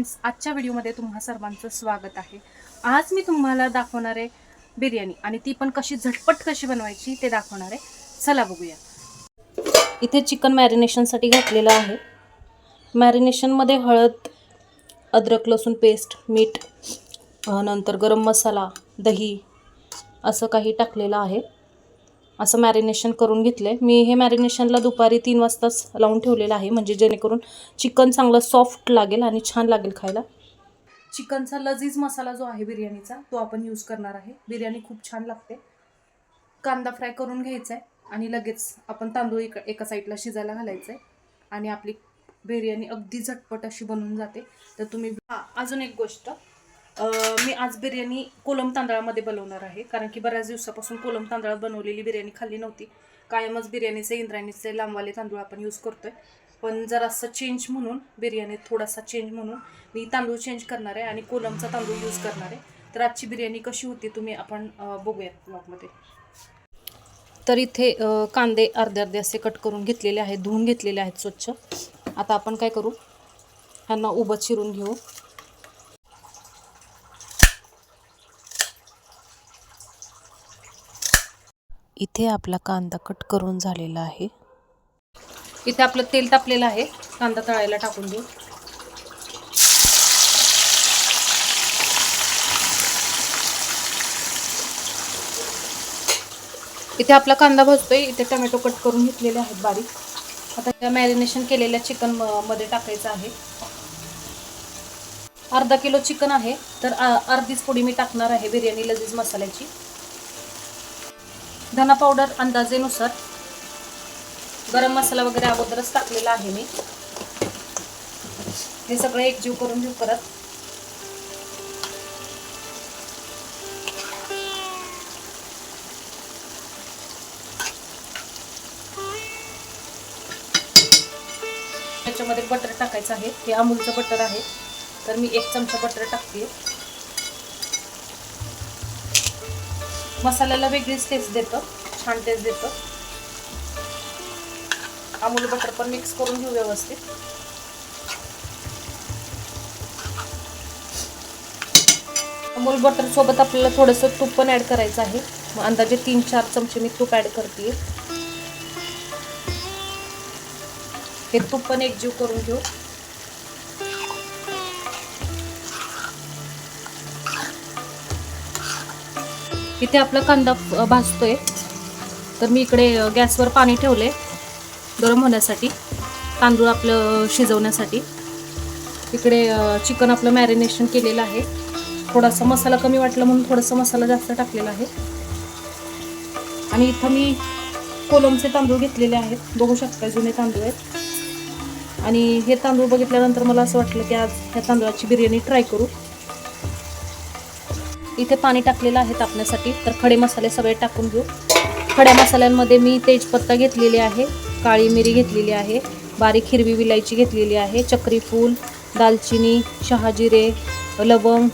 Friends आजच्या व्हिडिओमध्ये तुम्हा सर्वांचं स्वागत आहे. आज मी तुम्हाला दाखवणार आहे बिर्याणी आणि ती पण कशी झटपट कशी बनवायची ते दाखवणार आहे. चला बघूया. इथे चिकन मॅरिनेशनसाठी घातलेलं आहे. मॅरिनेशनमध्ये हळद अद्रक लसूण पेस्ट मीठ नंतर गरम मसाला दही असं काही टाकलेलं आहे. असं मॅरिनेशन करून घेतलं आहे मी हे मॅरिनेशनला दुपारी तीन वाजताच लावून ठेवलेलं आहे. म्हणजे जेणेकरून चिकन चांगलं सॉफ्ट लागेल आणि छान लागेल खायला. चिकनचा लजीज मसाला जो आहे बिर्याणीचा तो आपण यूज करणार आहे. बिर्याणी खूप छान लागते. कांदा फ्राय करून घ्यायचा आहे आणि लगेच आपण तांदूळ एक एका साईडला शिजायला घालायचं आहे आणि आपली बिर्याणी अगदी झटपट अशी बनून जाते. तर तुम्ही हा अजून एक गोष्ट. मी आज बिर्याणी कोलम तांदळामध्ये बनवणार आहे. कारण की बऱ्याच दिवसापासून कोलम तांदळात बनवलेली बिर्याणी खाल्ली नव्हती. कायमच बिर्याणीचे इंद्रायणीचे लांबवाले तांदूळ आपण यूज करतोय. पण जरासं चेंज म्हणून बिर्याणीत थोडासा चेंज म्हणून मी तांदूळ चेंज करणार आहे आणि कोलमचा तांदूळ यूज करणार आहे. तर आजची बिर्याणी कशी होती तुम्ही आपण बघूयात ब्लॉगमध्ये तर इथे कांदे अर्धे अर्धे असे कट करून घेतलेले आहेत धुवून घेतलेले आहेत स्वच्छ. आता आपण काय करू? ह्यांना उभं चिरून घेऊ. इथे आपला कांदा कट करून झालेला आहे. इथे आपलं तेल तापलेलं आहे. कांदा तळायला टाकून देऊ. इथे आपला कांदा भाजतोय. इथे टमॅटो कट करून घेतलेले आहेत बारीक. आता त्या मॅरिनेशन केलेल्या चिकनमध्ये टाकायचं आहे. अर्धा किलो चिकन आहे. तर अर्धीच पोडी मी टाकणार आहे बिर्याणी लजीज मसाल्याची. धना पावडर अंदाजेनुसार गरम मसाला वगैरे अगोदरच टाकलेला आहे मी. हे सगळं एकजीव करून घेऊ परत. याच्यामध्ये बटर टाकायचं आहे. हे अमूलचं बटर आहे. तर मी एक चमचा बटर टाकते. मसाल्याला वेगळीच टेस्ट देतं. छान टेस्ट देतं. अमूल बटर पण मिक्स करून घेऊ व्यवस्थित. अमूल बटर सोबत आपल्याला थोडंसं तूप पण ॲड करायचं आहे. मग अंदाजे तीन चार चमचे मी तूप ॲड करते हे तूप पण एकजीव करून घेऊ. इथे आपला कांदा भाजतोय. तर मी इकडे गॅसवर पाणी ठेवले गरम होण्यासाठी तांदूळ आपलं शिजवण्यासाठी. इकडे चिकन आपलं मॅरिनेशन केलेलं आहे. थोडासा मसाला कमी वाटला म्हणून थोडासा मसाला जास्त टाकलेला आहे. आणि इथं मी कोलमचे तांदूळ घेतलेले आहेत. बघू शकता जुने तांदूळ आहेत. आणि हे तांदूळ बघितल्यानंतर मला असं वाटलं की आज ह्या तांदळाची बिर्याणी ट्राय करू. इथे पाणी टाकलेलं आहे तापण्यासाठी. तर खडे मसाले सगळे टाकून घेऊ. खड्या मसाल्यांमध्ये मी तेजपत्ता घेतलेली आहे काळी मिरी घेतलेली आहे बारीक हिरवी विलायची घेतलेली आहे चक्रीफूल दालचिनी शहाजिरे लवंग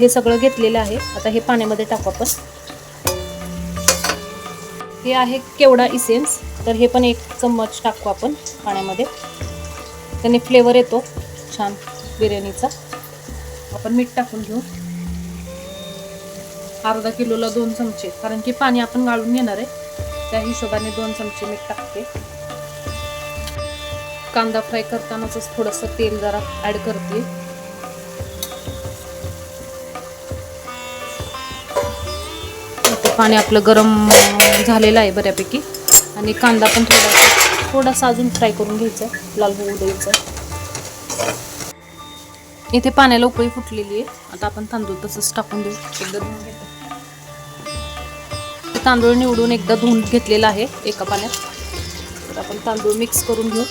हे सगळं घेतलेलं आहे. आता हे पाण्यामध्ये टाकू आपण. हे आहे केवडा इसेन्स तर हे पण एक चम्मच टाकू आपण पाण्यामध्ये. त्याने फ्लेवर येतो. छान बिर्याणीचा. आपण मीठ टाकून घेऊ. अर्धा किलोला दोन चमचे कारण की पाणी आपण गाळून घेणार आहे. त्या हिशोबाने दोन चमचे मीठ टाकते. कांदा फ्राय करतानाच थोडंसं तेल जरा ॲड करते. पाणी आपलं गरम झालेलं आहे बऱ्यापैकी. आणि कांदा पण थोडासा थोडासा अजून फ्राय करून घ्यायचा लाल होऊ द्यायचा इथे पाण्याला उकळी फुटलेली आहे. आता आपण तांदूळ तसंच टाकून देऊ. एकदा धुवून घेतो तांदूळ निवडून एकदा धुवून घेतलेला आहे एका पाण्यात. तर आपण तांदूळ मिक्स करून घेऊ.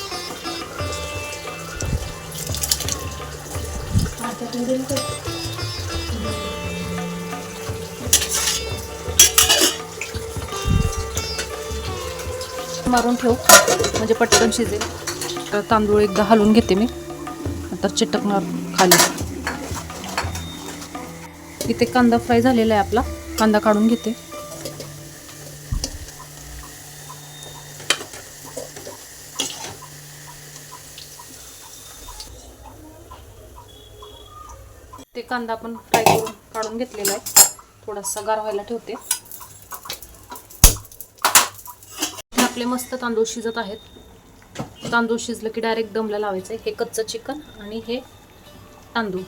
मारून ठेवू. म्हणजे पटकन शिजेल. तर तांदूळ एकदा हलवून घेते मी. नंतर चिटकणार खाली. इथे कांदा फ्राय झालेला आहे आपला. कांदा काढून घेते. ते कांदा आपण फ्राय करून काढून घेतलेला आहे. थोडासा गार व्हायला ठेवते. आपले मस्त तांदूळ शिजत आहेत. तांदूळ शिजलं की डायरेक्ट दमला लावायचं आहे. हे कच्चं चिकन आणि हे तांदूळ.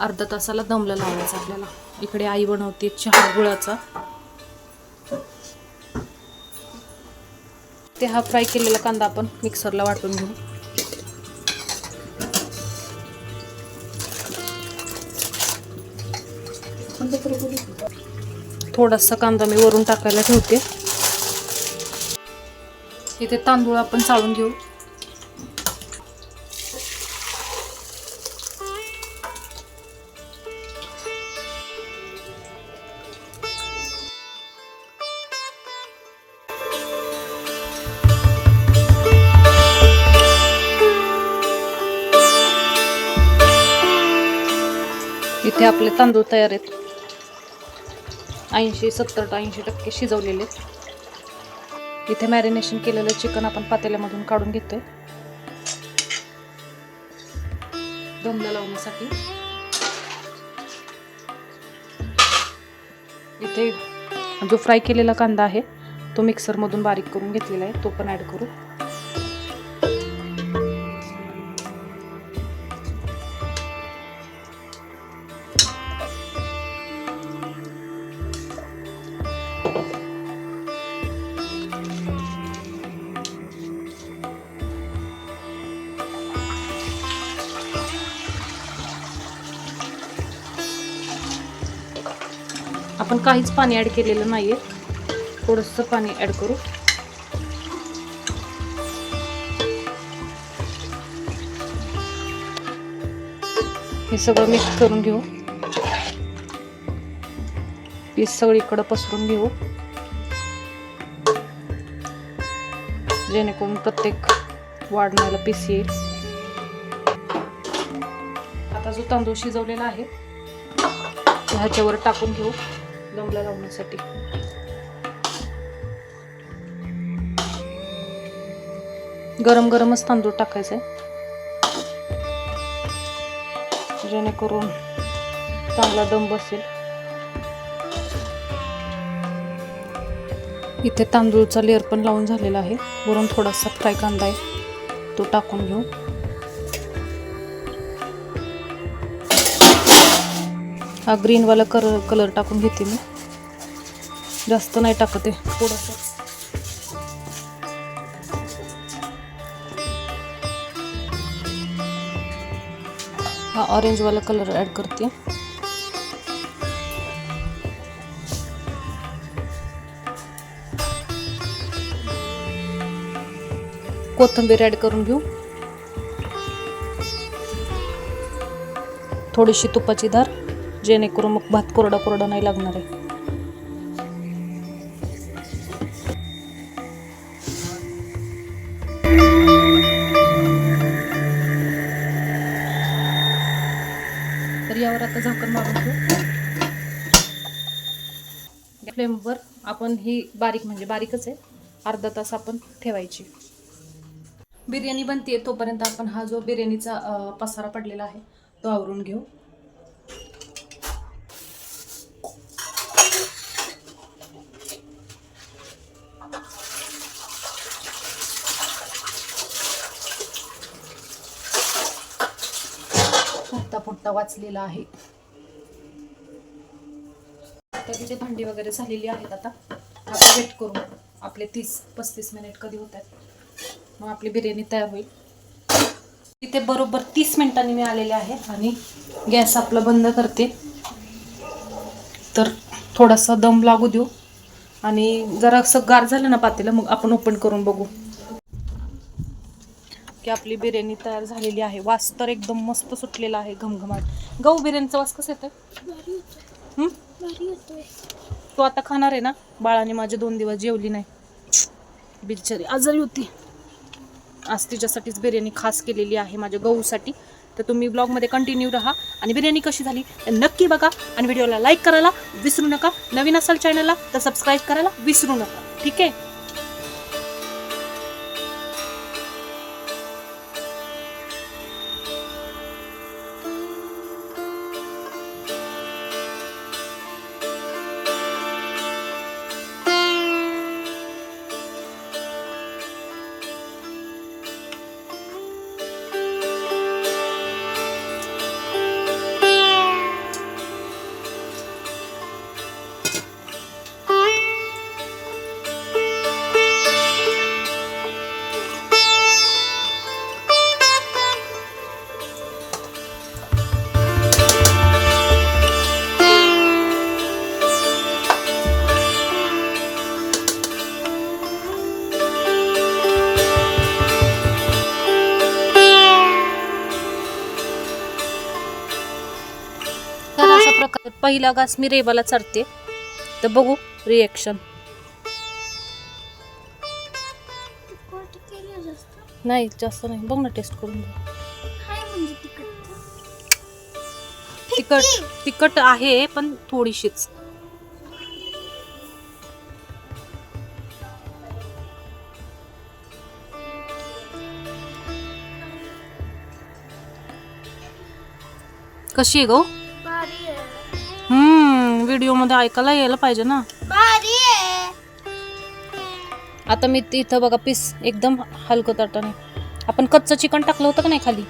अर्धा तासाला दमला लावायचं आपल्याला. इकडे आई बनवते चहा गुळाचा. ते हा फ्राय केलेला कांदा आपण मिक्सरला वाटून घेऊ. थोडासा कांदा मी वरून टाकायला ठेवते. इथे तांदूळ आपण चाळून घेऊ. इथे आपले तांदूळ तयार आहेत. ऐंशी सत्तर ऐंशी टक्के शिजवलेले आहेत. इथे मॅरिनेशन केलेलं चिकन आपण पातेल्यामधून काढून घेतोय. दमला लावण्यासाठी. इथे जो फ्राय केलेला कांदा आहे तो मिक्सरमधून बारीक करून घेतलेला आहे तो पण ॲड करू. आपण काहीच पाणी ॲड केलेलं नाहीये. थोडंसं पाणी ॲड करू. हे सगळं मिक्स करून घेऊ. पीस सगळीकडं पसरून घेऊ. जेणेकरून प्रत्येक वाढण्याला पीस येईल. आता जो तांदूळ शिजवलेला आहे ह्याच्यावर टाकून घेऊ. दमला लावण्यासाठी गरम गरमच तांदूळ टाकायचे. जेणेकरून चांगला दम बसेल. इथे तांदूळचा लेअर पण लावून झालेला आहे. वरून थोडासा फ्राय कांदा आहे. तो टाकून घेऊ. हा ग्रीनवाला कलर कलर टाकून घेते मी. जास्त नाही टाकत आहे थोडंसं. हा ऑरेंजवाला कलर ॲड करते. कोथिंबीर ॲड करून घेऊ. थोडीशी तुपाची धार. जेणेकरून मग भात कोरडा कोरडा नाही लागणार आहे. तर यावर आता झाकण मारून ठेवू. फ्लेमवर आपण ही बारीक म्हणजे बारीकच आहे. अर्धा तास आपण ठेवायची. बिर्याणी बनते तोपर्यंत आपण हा जो बिर्याणीचा पसारा पडलेला आहे तो आवरून घेऊ. फुटता फुटता वाचलेला आहे. आता तिथे भांडी वगैरे झालेली आहेत आता. आपण वेट करू. आपले तीस पस्तीस मिनिट कधी होत आहेत. मग आपली बिर्याणी तयार होईल. तिथे बरोबर तीस मिनिटांनी मी आलेले आहे आणि गॅस आपला बंद करते. तर थोडासा दम लागू देऊ. आणि जरा असं गार झालं ना पातेलं मग आपण ओपन करून बघू. की आपली बिर्याणी तयार झालेली आहे. वास तर एकदम मस्त सुटलेला आहे घमघमाट. गहू बिर्याणीचा वास कसा येतोय? हं? तू आता खाणार आहे ना? बाळाने माझे दोन दिवस जेवली नाही. बिचारी आजारी होती. आज तिच्यासाठीच बिर्याणी खास केलेली आहे माझ्या गहूसाठी. तर तुम्ही ब्लॉगमध्ये कंटिन्यू राहा. आणि बिर्याणी कशी झाली? नक्की बघा. आणि व्हिडिओला लाईक करायला विसरू नका. नवीन असाल चॅनलला तर सबस्क्राईब करायला विसरू नका. ठीक आहे? पहिला घास मी रेवाला चढते. तर बघू रिएक्शन नाही जास्त नाही. बघ ना टेस्ट करून बघ. तिखट तिखट आहे पण थोडीशीच. कशी आहे गो? व्हिडिओमध्ये ऐकायला यायला पाहिजे ना. भारी आहे. आता मी इथं बघा पीस एकदम हलकं ताटाने. आपण कच्चं चिकन टाकलं होतं का नाही खाली?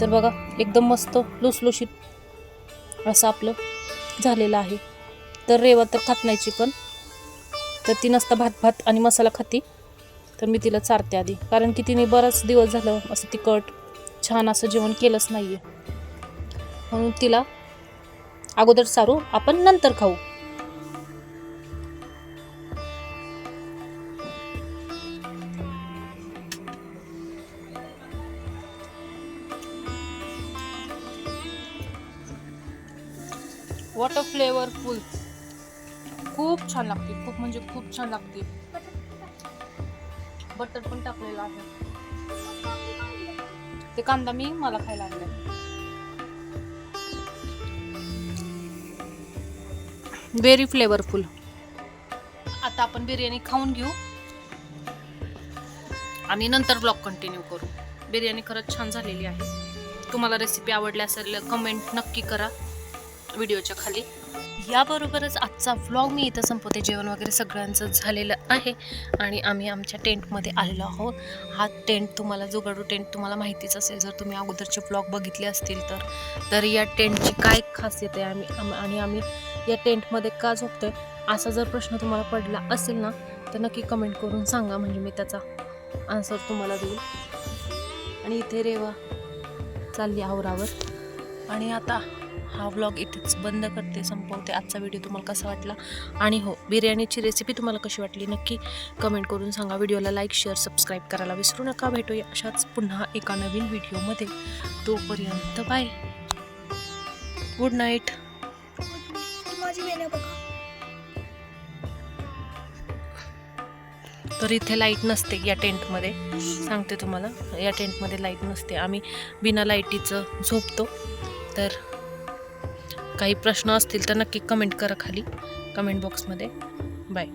तर बघा एकदम मस्त लुसलुशीत असं आपलं झालेलं आहे. तर रेवा तर खात नाही चिकन. तर ती नसता भात भात आणि मसाला खाती. तर मी तिला चारते आधी. कारण की तिने बराच दिवस झालं असं तिखट छान असं जेवण केलंच नाही आहे म्हणून तिला अगोदर सारू आपण नंतर खाऊ. वॉटर फ्लेवरफुल खूप छान लागते खूप म्हणजे खूप छान लागते. बटर पण टाकलेलं आहे. ते कांदा मी मला खायला आणलाय. व्हेरी फ्लेवरफुल आता आपण बिर्याणी खाऊन घेऊ. आणि नंतर ब्लॉग कंटिन्यू करू. बिर्याणी खरंच छान झालेली आहे. तुम्हाला रेसिपी आवडली असेल कमेंट नक्की करा व्हिडिओच्या खाली. याबरोबरच आजचा व्लॉग मी इथं संपवते. जेवण वगैरे सगळ्यांचं झालेलं आहे. आणि आम्ही आमच्या टेंटमध्ये आलेलो आहोत. हा टेंट तुम्हाला जोगाडू टेंट तुम्हाला माहितीच असेल. जर तुम्ही अगोदरचे व्लॉग बघितले असतील तर तर या टेंटची काय खासियत आहे? आम्ही आम- आणि आम्ही या टेंटमध्ये का झोपतोय असा जर प्रश्न तुम्हाला पडला असेल ना तर नक्की कमेंट करून सांगा. म्हणजे मी त्याचा आन्सर तुम्हाला देईल. आणि इथे रेवा चालली आवरावर. आणि आता हा व्लॉग इथेच बंद करते संपवते. आजचा व्हिडिओ तुम्हाला कसा वाटला? आणि हो बिर्याणीची रेसिपी तुम्हाला कशी वाटली? नक्की कमेंट करून सांगा. व्हिडिओला लाईक शेअर सबस्क्राईब करायला विसरू नका. भेटूया अशाच पुन्हा एका नवीन व्हिडिओमध्ये तोपर्यंत बाय गुड नाईट माझी वेण्या बघा तर इथे लाइट नसते या टेंटमध्ये. सांगते तुम्हाला. या टेंटमध्ये लाइट नसते. आम्ही बिना लाईटीचं झोपतो. तर काही प्रश्न असतील तर नक्की कमेंट करा खाली. कमेंट बॉक्समध्ये बाय